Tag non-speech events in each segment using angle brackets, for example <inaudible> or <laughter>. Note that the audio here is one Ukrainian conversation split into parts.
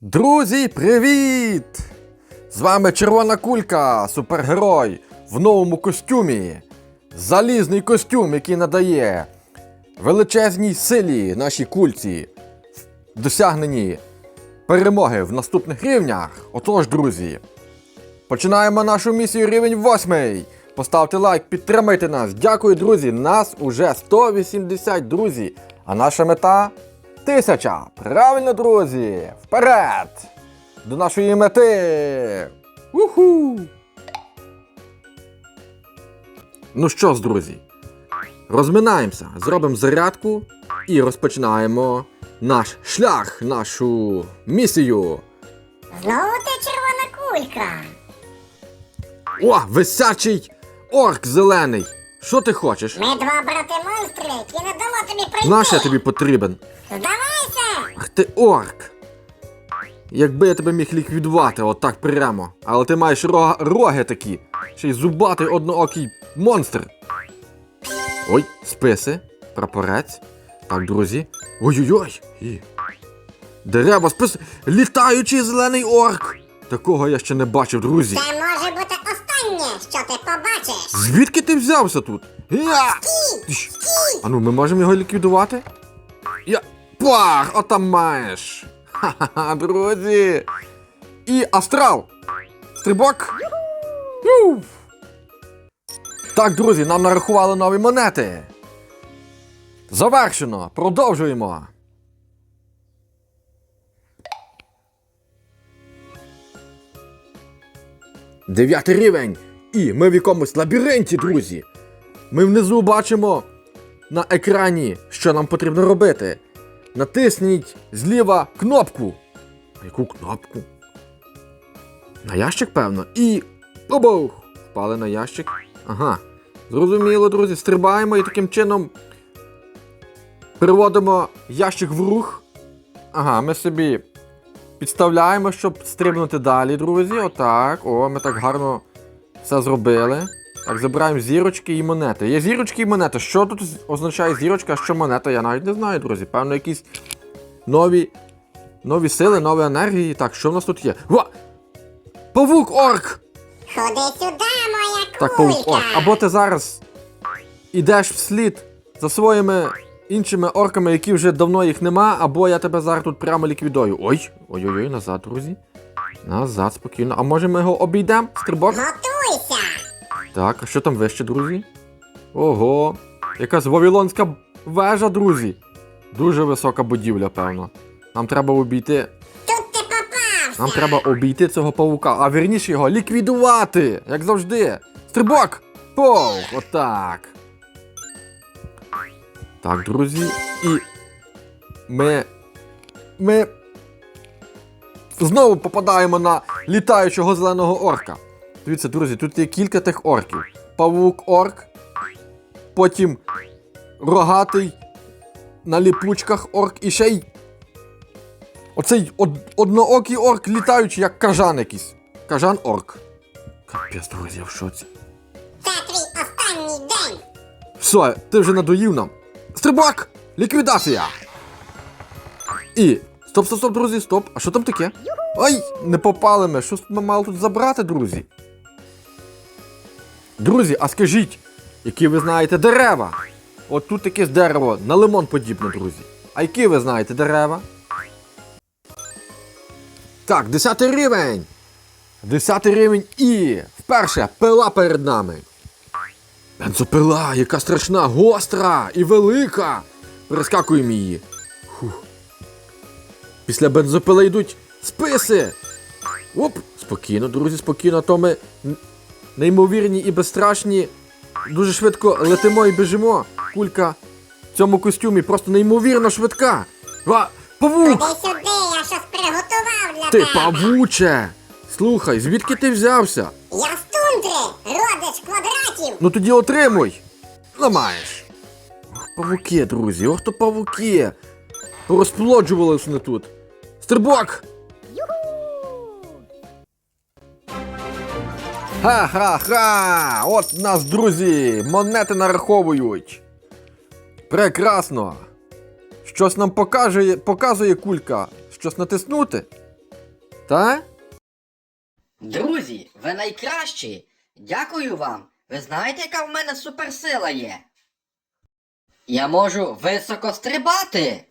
Друзі, привіт! З вами Червона Кулька, супергерой в новому костюмі. Залізний костюм, який надає величезній силі нашій кульці в досягненні перемоги в наступних рівнях. Отож, друзі, починаємо нашу місію рівень 8. Поставте лайк, підтримайте нас. Дякую, друзі. Нас уже 180 друзі. А наша мета тисяча. Правильно, друзі. Вперед! До нашої мети. Уху! Ну що ж, друзі, розминаємося, зробимо зарядку і розпочинаємо наш шлях, нашу місію. Знову ти червона кулька. О, висячий орк зелений. Що ти хочеш? Ми два брати монстри, які не дамо тобі пройти. Наш я тобі потрібен. Здавайся! Ти орк. Якби я тебе міг ліквідувати отак прямо. Але ти маєш рога, роги такі. Ще й зубатий одноокий монстр. Ой, списи, прапорець. Так, друзі. Ой-ой-ой. І. Дерева, списи. Літаючий зелений орк. Такого я ще не бачив, друзі. Це може бути останнє, що ти побачиш. Звідки ти взявся тут? Я! Тш. А ну, ми можемо його ліквідувати? Я. Пах! Отам маєш! Ха-ха-ха, друзі! І астрал! Стрибок! Ю! Так, друзі, нам нарахували нові монети. Завершено! Продовжуємо! Дев'ятий рівень. І ми в якомусь лабіринті, друзі. Ми внизу бачимо на екрані, що нам потрібно робити. Натисніть зліва кнопку. Яку кнопку? На ящик, певно. І. Побух! Впали на ящик. Ага. Зрозуміло, друзі. Стрибаємо і таким чином переводимо ящик в рух. Ага, ми собі підставляємо, щоб стрибнути далі, друзі. Отак. О, ми так гарно все зробили. Так, забираємо зірочки і монети. Є зірочки і монети. Що тут означає зірочка, а що монета? Я навіть не знаю, друзі. Певно, якісь нові. Нові сили, нові енергії. Так, що в нас тут є? Ва! Павук орк! Ходи сюди, моя кулька. Так, павук орк. Або ти зараз ідеш вслід за своїми іншими орками, які вже давно їх нема, або я тебе зараз тут прямо ліквідую. Ой, ой-ой-ой, назад, друзі. Назад, спокійно. А може ми його обійдемо? Стрибок? Готуйся. Так, а що там вище, друзі? Ого, якась вавилонська вежа, друзі. Дуже висока будівля, певно. Нам треба обійти. Тут ти попався. Нам треба обійти цього павука, а вірніше його ліквідувати, як завжди. Стрибок! Пов! Отак. Так, друзі, і ми. Ми. Знову попадаємо на літаючого зеленого орка. Дивіться, друзі, тут є кілька тих орків. Павук-орк, потім рогатий на ліпучках орк і ще й. Оцей од- одноокий орк літаючий, як кажан якийсь. Кажан орк. Капець, друзі, я в шоці. Це твій останній день. Все, ти вже надоїв нам. Стрибак! Ліквідація! І. Стоп, стоп, стоп, друзі, стоп. А що там таке? Ай, не попали ми. Що ми мали тут забрати, друзі? Друзі, а скажіть, які ви знаєте дерева? От тут якесь дерево на лимон подібне, друзі. А які ви знаєте дерева? Так, 10 рівень. 10 рівень і вперше пила перед нами. Бензопила, яка страшна, гостра і велика. Перескакуємо її. Фух. Після бензопили йдуть списи. Оп! Спокійно, друзі, спокійно, то ми неймовірні і безстрашні. Дуже швидко летимо і біжимо. Кулька в цьому костюмі просто неймовірно швидка. А, павук! Ходи сюди, я щось приготував для Ти тебе. павуче! Слухай, звідки ти взявся? Я з тундри, родич квадратів. Ну тоді отримуй. Ламаєш. Ох, павуки, друзі, ох то павуки. Порозплоджувалися вони тут. Стрибок! Ха-ха-ха! От нас, друзі, монети нараховують. Прекрасно. Щось нам покаже, показує кулька. Щось натиснути. Та? Друзі, ви найкращі. Дякую вам. Ви знаєте, яка в мене суперсила є? Я можу високо стрибати.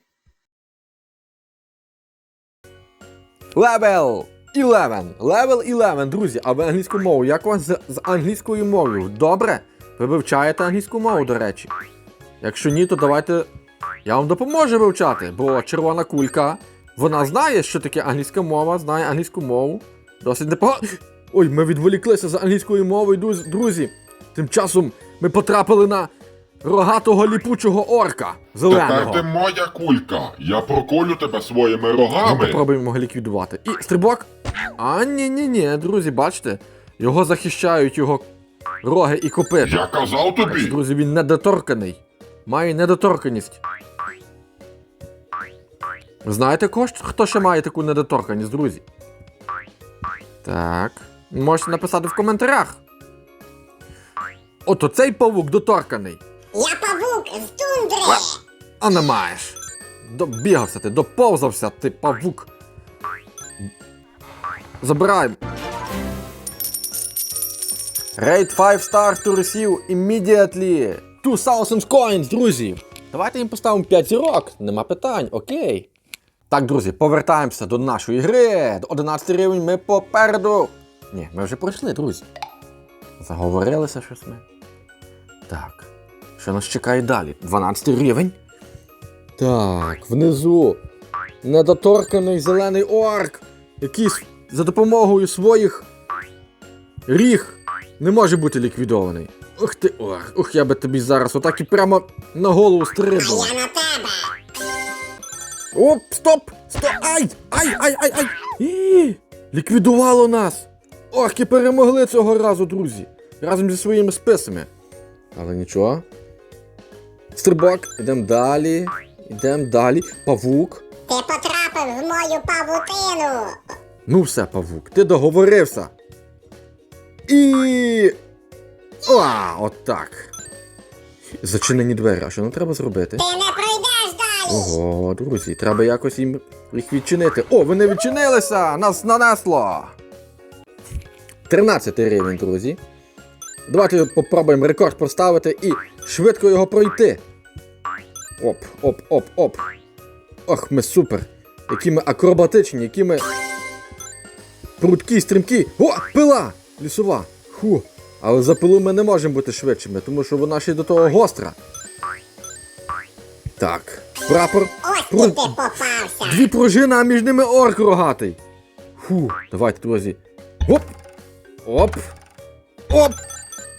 Level 11. Level 11, друзі. А ви англійську мову? Як у вас з, з англійською мовою? Добре? Ви вивчаєте англійську мову, до речі. Якщо ні, то давайте я вам допоможу вивчати, бо червона кулька, вона знає, що таке англійська мова, знає англійську мову. Досить непогано. <gasps> Ой, ми відволіклися за англійською мовою, друзі. Тим часом ми потрапили на рогатого ліпучого орка зеленого. Тепер ти моя кулька. Я проколю тебе своїми Ми рогами. попробуємо його ліквідувати. І стрибок. А, ні, ні, ні, друзі, бачите? Його захищають його роги і копита. Я казав тобі. Друзі, він недоторканий. Має недоторканість. Знаєте, кого хто ще має таку недоторканість, друзі? Так. Можете написати в коментарях. От оцей павук доторканий. Я павук з тундри. А не маєш. Добігався ти, доповзався ти, павук. Забираємо. Rate 5 stars to receive immediately. 2000 coins, друзі. Давайте їм поставимо 5 зірок. Нема питань, окей. Так, друзі, повертаємося до нашої гри. До 11 рівень ми попереду. Ні, ми вже пройшли, друзі. Заговорилися щось ми. Так. Що нас чекає далі? 12 рівень. Так, внизу. Недоторканий зелений орк, який с- за допомогою своїх ріг не може бути ліквідований. Ух ти орк, ух, я би тобі зараз отак і прямо на голову А я на тебе. Оп, стоп! Стоп! Ай! Ай, ай, ай, ай! І, ліквідувало нас! Орки перемогли цього разу, друзі! Разом зі своїми списами. Але нічого. Стрибок, ідемо далі. Ідемо далі. Павук. Ти потрапив в мою павутину. Ну все, павук, ти договорився. І. А, от так. Зачинені двері. А що нам треба зробити? Ти не пройдеш далі. Ого, друзі, треба якось їм їх відчинити. О, вони відчинилися! Нас нанесло! 13 рівень, друзі. Давайте попробуємо рекорд поставити і швидко його пройти. Оп, оп, оп, оп. Ох, ми супер. Які ми акробатичні, які ми. Прудкі, стрімкі. О, пила! Лісова. Ху. Але за пилу ми не можемо бути швидшими, тому що вона ще й до того гостра. Так. Прапор. Ось Пру- ти ти попався. Дві пружини, а між ними орк рогатий. Фу, давайте, друзі. Оп! Оп! Оп!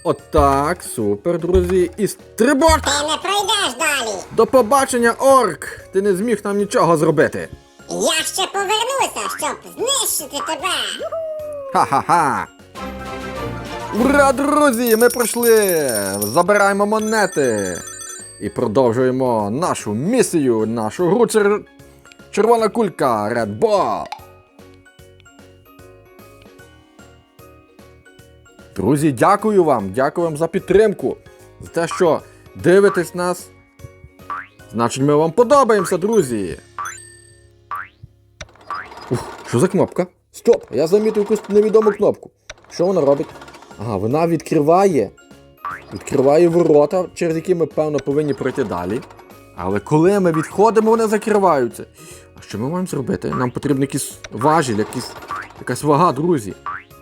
Отак, супер, друзі. І стрибок! Ти не пройдеш далі. До побачення, орк! Ти не зміг нам нічого зробити. Я ще повернуся, щоб знищити тебе. Ха-ха-ха! Ура, друзі! Ми пройшли! Забираємо монети! І продовжуємо нашу місію, нашу гру чер... Червона кулька Red Ball! Друзі, дякую вам! Дякую вам за підтримку! За те, що дивитесь нас. Значить, ми вам подобаємося, друзі! Що за кнопка? Стоп! Я замітив якусь невідому кнопку. Що вона робить? Ага, вона відкриває. Відкриває ворота, через які ми, певно, повинні пройти далі. Але коли ми відходимо, вони закриваються. А що ми маємо зробити? Нам потрібен якийсь важіль, якийсь, якась вага, друзі.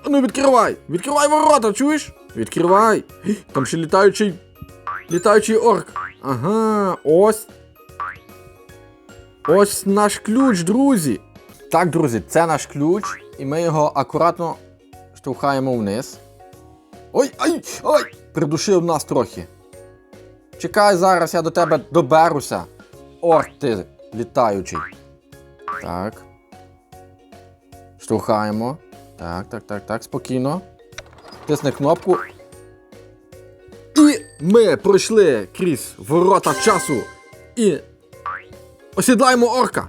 А ну відкривай! Відкривай ворота, чуєш? Відкривай! Там ще літаючий. Літаючий орк. Ага, ось. Ось наш ключ, друзі. Так, друзі, це наш ключ, і ми його акуратно штовхаємо вниз. Ой, ай, ай! Придушив нас трохи. Чекай, зараз я до тебе доберуся. Орк ти літаючий. Так. Штовхаємо. Так, так, так, так, спокійно. Тисни кнопку. І ми пройшли крізь ворота часу. І осідлаємо орка.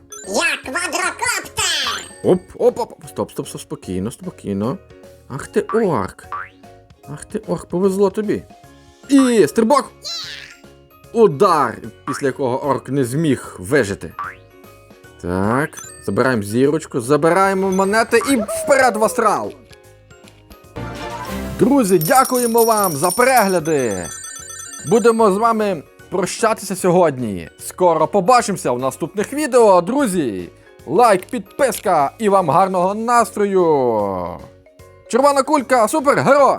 Я квадрокоптер. Оп, оп, оп. Стоп, стоп, стоп, спокійно, спокійно. Ах ти орк. Ах ти орк, повезло тобі. І стрибок. Удар, після якого орк не зміг вижити. Так, Забираємо зірочку, забираємо монети і вперед в астрал! Друзі, дякуємо вам за перегляди! Будемо з вами прощатися сьогодні. Скоро побачимося в наступних відео, друзі! Лайк, підписка і вам гарного настрою! Червона кулька, супергерой!